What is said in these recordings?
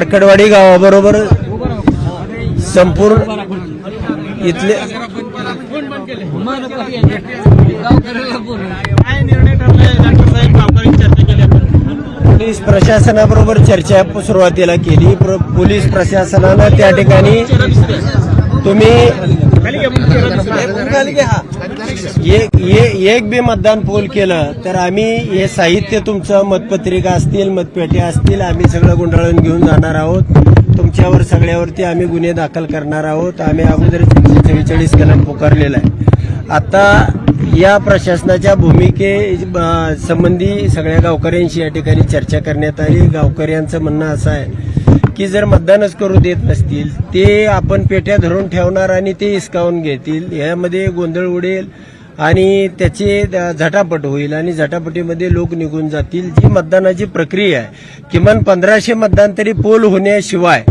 आरकडवाडी गावाबरोबर संपूर्ण इथले पोलीस प्रशासनाबरोबर चर्चा सुरुवातीला केली. पोलीस प्रशासनानं त्या ठिकाणी तुम्ही एक एक बी मतदान पोल केलं तर आम्ही हे साहित्य तुमचं मतपत्रिका असतील मतपेट्या असतील आम्ही सगळं गुंडाळून घेऊन जाणार आहोत. तुमच्यावर सगळ्यावरती आम्ही गुन्हे दाखल करणार आहोत. आम्ही अगोदर चव्वेचाळीस कलम पुकारलेला आहे आता या प्रशासनाच्या भूमिके संबंधी सगळ्या गावकऱ्यांशी या ठिकाणी चर्चा करण्यात आली. गावकऱ्यांचं म्हणणं असं आहे की जर मतदानच करू देत नसतील ते आपण पेट्या धरून ठेवणार आणि ते हिसकावून घेतील. यामध्ये गोंधळ उडेल आणि त्याचे झटापट होईल आणि झटापटीमध्ये लोक निघून जातील. जी मतदानाची प्रक्रिया आहे किमान पंधराशे मतदान तरी पोल होण्याशिवाय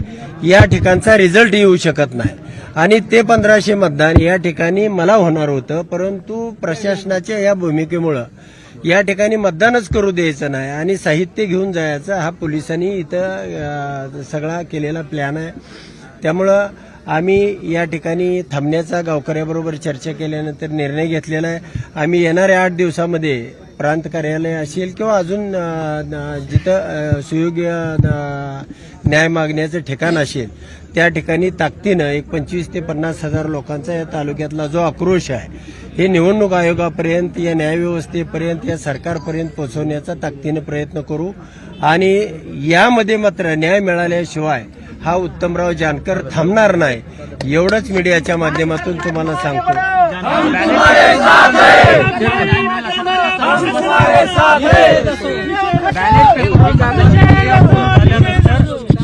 या ठिकाणचा रिझल्ट येऊ शकत नाही. आणि ते पंधराशे मतदान या ठिकाणी मला होणार होतं परंतु प्रशासनाच्या या भूमिकेमुळं या ठिकाणी मतदानच करू द्यायचं नाही आणि साहित्य घेऊन जायचं. हा पोलिसांनी इथं सगळा केलेला प्लॅन आहे. त्यामुळं आम्ही या ठिकाणी थांबण्याचा गावकऱ्याबरोबर चर्चा केल्यानंतर निर्णय घेतलेला आहे. आम्ही येणाऱ्या आठ दिवसामध्ये प्रांत कार्यालय असेल किंवा अजून जिथं सुयोग्य न्याय मागण्याचं ठिकाण असेल त्या ठिकाणी ताकदीनं एक पंचवीस ते पन्नास हजार लोकांचा या तालुक्यातला जो आक्रोश आहे हे निवडणूक आयोगापर्यंत या न्यायव्यवस्थेपर्यंत या सरकारपर्यंत पोहोचवण्याचा ताकदीनं प्रयत्न करू. आणि यामध्ये मात्र न्याय मिळाल्याशिवाय हा उत्तमराव जानकर थांबणार नाही एवढंच मीडियाच्या माध्यमातून तुम्हाला सांगतो.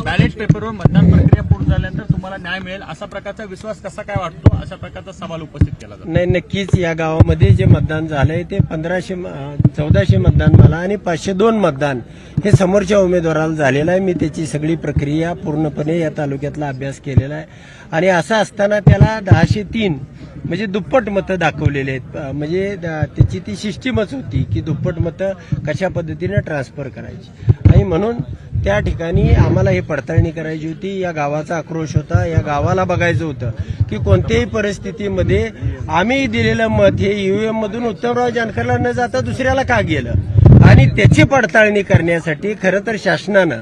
बॅलेट पेपरवर मतदान प्रक्रिया पूर्ण झाल्यानंतर तुम्हाला न्याय मिळेल. असा प्रकारचा विश्वास कसा काय वाटतो? अशा प्रकारचा सवाल उपस्थित केला जातो. नाही नक्कीच या गावामध्ये जे मतदान झालंय ते पंधराशे चौदाशे मतदान मला आणि पाचशे दोन मतदान हे समोरच्या उमेदवाराला झालेलं आहे. मी त्याची सगळी प्रक्रिया पूर्णपणे या तालुक्यातला अभ्यास केलेला आहे. आणि असं असताना त्याला दहाशे तीन म्हणजे दुप्पट मतं दाखवलेले आहेत. म्हणजे द- त्याची ती सिस्टीमच होती की दुप्पट मतं कशा पद्धतीनं ट्रान्सफर करायची. आणि म्हणून त्या ठिकाणी आम्हाला हे पडताळणी करायची होती. या गावाचा आक्रोश होता. या गावाला बघायचं होतं की कोणत्याही परिस्थितीमध्ये आम्ही दिलेलं मत हे ईव्हीएम मधून उत्तमराव जानकरला न जाता दुसऱ्याला का गेलं? आणि त्याची पडताळणी करण्यासाठी खरं तर शासनानं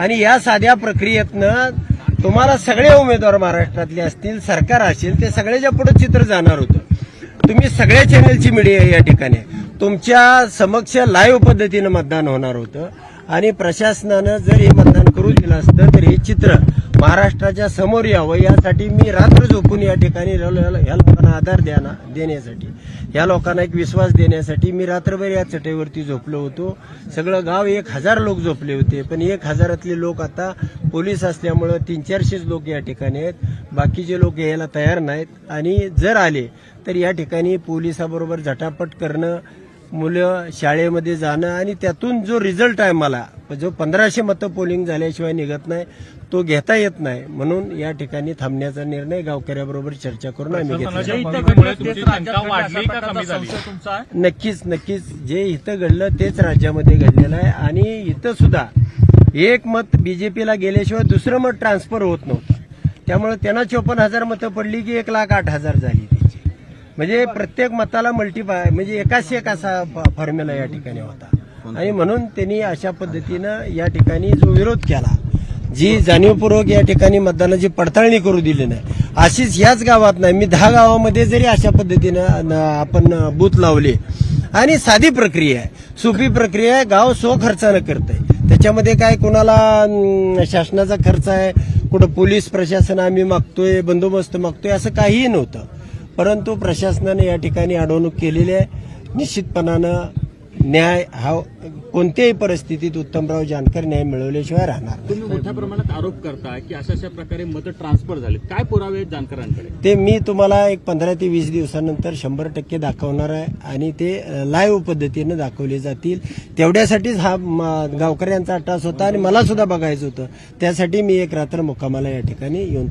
आणि या साध्या प्रक्रियेतनं तुम्हाला सगळे उमेदवार महाराष्ट्रातले असतील सरकार असेल ते सगळ्याच्या पुढे चित्र जाणार होतं. तुम्ही सगळ्या चॅनेलची मीडिया या ठिकाणी तुमच्या समक्ष लाईव्ह पद्धतीनं मतदान होणार होतं. आणि प्रशासनानं जर हे मतदान करू दिलं असतं तर हे चित्र महाराष्ट्राच्या समोर यावं यासाठी मी रात्र झोपून या ठिकाणी ह्या लोकांना आधार द्या ना देण्यासाठी. या लोकांना एक विश्वास देण्यासाठी मी रात्रभर या चटईवरती झोपलो होतो. सगळं गाव एक हजार लोक झोपले होते पण एक हजारातले लोक आता पोलीस असल्यामुळं तीन चारशेच लोक या ठिकाणी आहेत. बाकीचे लोक यायला तयार नाहीत. आणि जर आले तर या ठिकाणी पोलिसाबरोबर झटापट करणं मुलं शाळेमध्ये जाणं आणि त्यातून जो रिझल्ट आहे मला जो पंधराशे मतं पोलिंग झाल्याशिवाय निघत नाही तो घेता येत नाही म्हणून या ठिकाणी थांबण्याचा निर्णय गावकऱ्याबरोबर चर्चा करून आम्ही घेतला. तुमची शंका वाढली का कमी झाली? तुमचा आहे? नक्कीच नक्कीच. जे इथं घडलं तेच राज्यामध्ये घडलेलं आहे. आणि इथं सुद्धा एक मत बीजेपीला गेल्याशिवाय दुसरं मत ट्रान्सफर होत नव्हतं. त्यामुळे त्यांना चोपन्न हजार मतं पडली की एक लाख आठ हजार झाली. म्हणजे प्रत्येक मताला मल्टीपाय म्हणजे एकाच एक असा फॉर्म्युला या ठिकाणी होता. आणि म्हणून त्यांनी अशा पद्धतीनं या ठिकाणी जो विरोध केला जी जाणीवपूर्वक या ठिकाणी मतदानाची पडताळणी करू दिली नाही अशीच याच गावात नाही मी दहा गावामध्ये जरी अशा पद्धतीनं आपण बूथ लावले आणि साधी प्रक्रिया आहे. सोपी प्रक्रिया आहे गाव सो खर्चानं करतंय. त्याच्यामध्ये काय कोणाला शासनाचा खर्च आहे कुठं पोलीस प्रशासन आम्ही मागतोय बंदोबस्त मागतोय असं काहीही नव्हतं. परंतु प्रशासनाने या ठिकाणी अडवणूक केलेली आहे. निश्चितपणानं न्याय हा कोणत्याही परिस्थितीत उत्तमराव जानकर न्याय मिळवल्याशिवाय राहणार. तुम्ही मोठ्या प्रमाणात आरोप करता की अशा अशा प्रकारे मतं ट्रान्सफर झाले काय पुरावे आहेत जानकरांकडे? ते मी तुम्हाला एक पंधरा ते वीस दिवसानंतर शंभर टक्के दाखवणार आहे आणि ते लाईव्ह पद्धतीनं दाखवले जातील. तेवढ्यासाठीच हा गावकऱ्यांचा अट्टास होता आणि मला सुद्धा बघायचं होतं. त्यासाठी मी एक रात्र मुक्कामाला या ठिकाणी येऊन